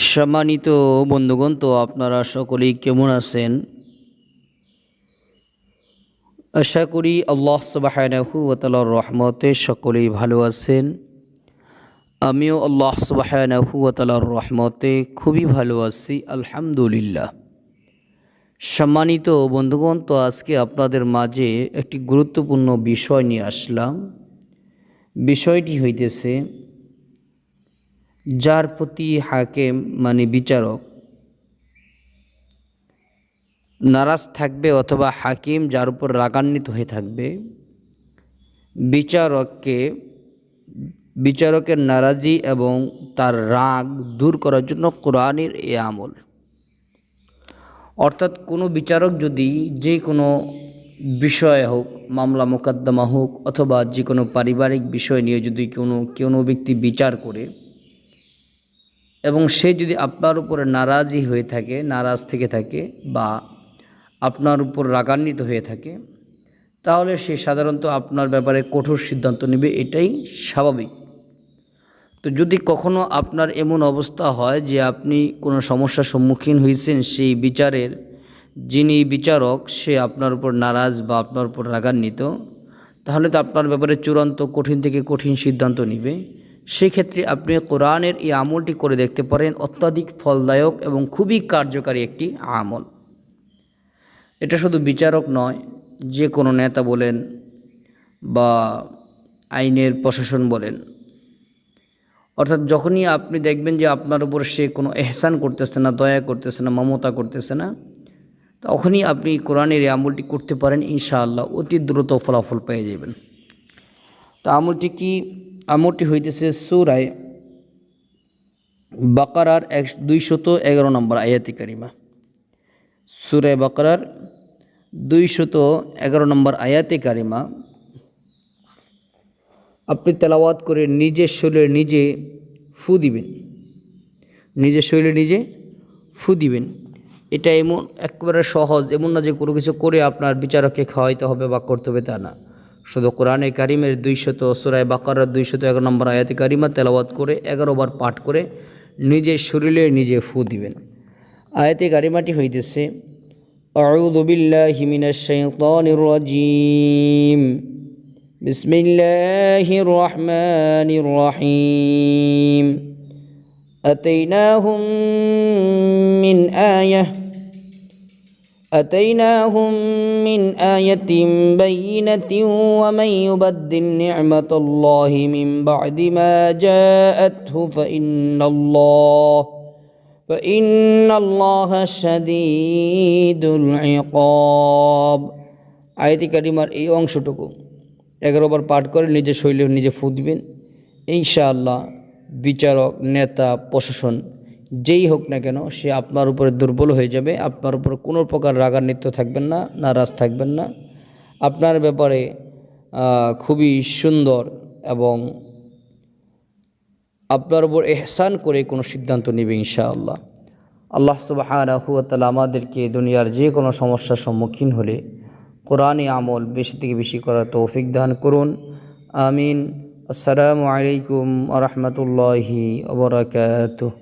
সম্মানিত বন্ধুগণ, তো আপনারা সকলেই কেমন আছেন? আশা করি আল্লাহ সুবহানাহু ওয়া তাআলার রহমতে সকলেই ভালো আছেন। আমিও আল্লাহ সুবাহানাহু ওয়া তাআলার রহমতে খুবই ভালো আছি, আলহামদুলিল্লাহ। সম্মানিত বন্ধুগণ, তো আজকে আপনাদের মাঝে একটি গুরুত্বপূর্ণ বিষয় নিয়ে আসলাম। বিষয়টি হইতেছে যার প্রতি হাকেম মানে বিচারক, নারাজ থাকবে অথবা হাকিম যার উপর রাগান্বিত হয়ে থাকবে, বিচারককে, বিচারকের নারাজি এবং তার রাগ দূর করার জন্য কোরআনের এ আমল। অর্থাৎ কোনো বিচারক যদি যে কোনো বিষয় হোক, মামলা মোকদ্দমা হোক, অথবা যে কোনো পারিবারিক বিষয় নিয়ে যদি কোনো কোনো ব্যক্তি বিচার করে এবং সে যদি আপনার উপরে নারাজি হয়ে থাকে, নারাজ থেকে থাকে বা আপনার উপর রাগান্বিত হয়ে থাকে, তাহলে সে সাধারণত আপনার ব্যাপারে কঠোর সিদ্ধান্ত নেবে, এটাই স্বাভাবিক। তো যদি কখনো আপনার এমন অবস্থা হয় যে আপনি কোনো সমস্যার সম্মুখীন হয়েছেন, সেই বিচারের যিনি বিচারক, সে আপনার উপর নারাজ বা আপনার উপর রাগান্বিত, তাহলে তো আপনার ব্যাপারে চূড়ান্ত কঠিন থেকে কঠিন সিদ্ধান্ত নেবে। সেক্ষেত্রে আপনি কোরআনের এই আমলটি করে দেখতে পারেন, অত্যাধিক ফলদায়ক এবং খুবই কার্যকারী একটি আমল। এটা শুধু বিচারক নয়, যে কোনো নেতা বলেন বা আইনের প্রশাসন বলেন। অর্থাৎ যখনই আপনি দেখবেন যে আপনার উপর সে কোনো এহসান করতেছে না, দয়া করতেছে না, মমতা করতেছে না, তখনই আপনি কোরআনের এই আমলটি করতে পারেন, ইনশাআল্লাহ অতি দ্রুত ফলাফল পেয়ে যাবেন। তা আমলটি কি আমলটি হইতেছে সুরায় বাকারার এক, দুইশত এগারো নম্বর আয়াতি কারিমা। সুরায় বাকারার দুইশত এগারো নম্বর আয়াতে কারিমা। আপনি তেলাওয়াত করে নিজের শরীরে নিজে ফু দিবেন। নিজের শরীরে নিজে ফু দিবেন। এটা এমন, একেবারে সহজ, এমন না যে কোনো কিছু করে আপনার বিচারককে খাওয়াইতে হবে বা করতে হবে তা না। শুধু কোরআনে কারিমের দুইশত সুরায় বাকারার দুইশত এগারো নম্বর আয়াতে কারিমা তেলাওয়াত করে এগারো বার পাঠ করে নিজের শরীরে নিজে ফু দিবেন আয়াতে কারিমাটি হইতেছে أعوذ بالله من الشيطان الرجيم بسم الله الرحمن الرحيم أتيناهم من آية أتيناهم من آية بينة ومن يبدل نعمة الله من بعد ما جاءته فإن الله فإن الله شديد العقاب আয়াতি কারিমার এই অংশটুকু এগারোবার পাঠ করে নিজের শৈলী নিজে ফু দিবেন ইনশাআল্লাহ বিচারক নেতা প্রশাসন যেই হোক না কেন, সে আপনার উপরে দুর্বল হয়ে যাবে। আপনার উপর কোনো প্রকার রাগান্বিত থাকবেন না, নারাজ থাকবেন না। আপনার ব্যাপারে খুবই সুন্দর এবং আপনার উপর এহসান করে কোনো সিদ্ধান্ত নেবে ইনশাআল্লাহ। আল্লাহ সুবাহানহুয়াতালা আমাদেরকে দুনিয়ার যে কোনো সমস্যার সম্মুখীন হলে কোরআনে আমল বেশি থেকে বেশি করার তৌফিক দান করুন। আমিন। আসসালামু আলাইকুম রহমতুল্লাহি ওবরাকাতুহ